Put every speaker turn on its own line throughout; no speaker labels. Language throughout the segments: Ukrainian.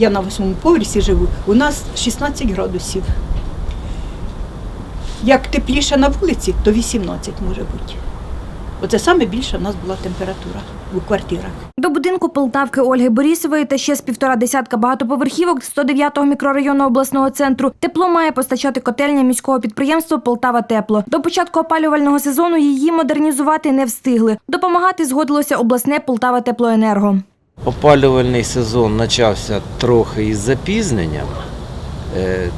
Я на восьмому поверсі живу, у нас 16 градусів. Як тепліше на вулиці, то 18 може бути. Оце саме більша в нас була температура у квартирах.
До будинку Полтавки Ольги Борісової та ще з півтора десятка багатоповерхівок 109-го мікрорайону обласного центру тепло має постачати котельня міського підприємства Полтава Тепло. До початку опалювального сезону її модернізувати не встигли. Допомагати згодилося обласне Полтава Теплоенерго.
Опалювальний сезон почався трохи із запізненням. Е,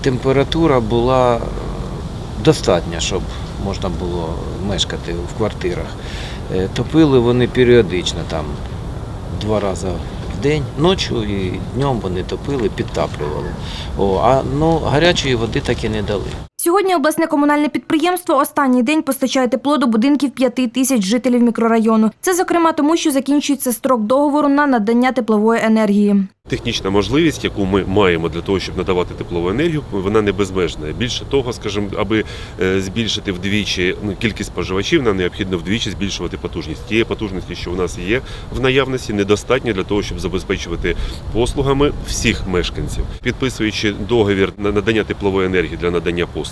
Температура була е, достатня, щоб можна було мешкати в квартирах. Е, Топили вони періодично, там два рази в день, ночі і днем вони топили, підтаплювали. О, а ну, гарячої води так і не дали.
Сьогодні обласне комунальне підприємство останній день постачає тепло до будинків п'яти тисяч жителів мікрорайону. Це зокрема тому, що закінчується строк договору на надання теплової енергії.
Технічна можливість, яку ми маємо для того, щоб надавати теплову енергію, вона не безмежна. Більше того, скажімо, аби е, збільшити вдвічі ну, кількість споживачів, нам необхідно вдвічі збільшувати потужність. Тієї потужності, що у нас є в наявності, недостатньо для того, щоб забезпечувати послугами всіх мешканців. Підписуючи договір на надання теплової енергії для надання послуг,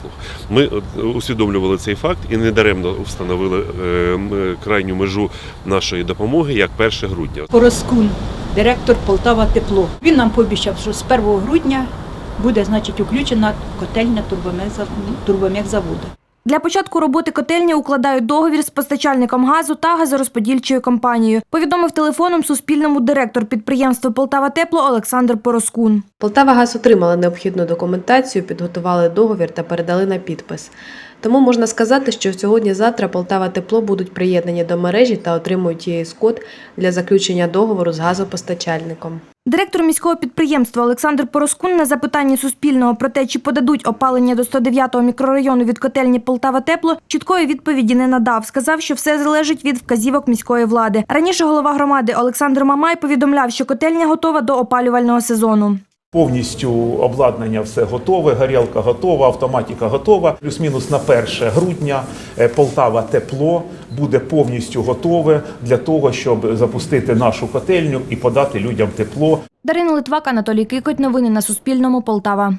ми е, усвідомлювали цей факт і недаремно встановили е, е, крайню межу нашої допомоги як 1 грудня.
Пороскун, директор Полтава Тепло. Він нам пообіцяв, що з 1 грудня буде значить, включена котельня турбомехзав- турбомехзаводу.
Для початку роботи котельні укладають договір з постачальником газу та газорозподільчою компанією. Повідомив телефоном Суспільному директор підприємства Полтава Тепло Олександр Пороскун.
Полтава Газ отримала необхідну документацію, підготували договір та передали на підпис. Тому можна сказати, що сьогодні-завтра Полтава Тепло будуть приєднані до мережі та отримують ЄС код для заключення договору з газопостачальником.
Директор міського підприємства Олександр Пороскун на запитанні Суспільного про те, чи подадуть опалення до 109-го мікрорайону від котельні Полтава Тепло, чіткої відповіді не надав. Сказав, що все залежить від вказівок міської влади. Раніше голова громади Олександр Мамай повідомляв, що котельня готова до опалювального сезону.
Повністю обладнання все готове, горілка готова, автоматика готова. Плюс-мінус на 1 грудня е, Полтава тепло буде повністю готове для того, щоб запустити нашу котельню і подати людям тепло.
Дарина Литвак, Анатолій Кикоть. Новини на Суспільному. Полтава.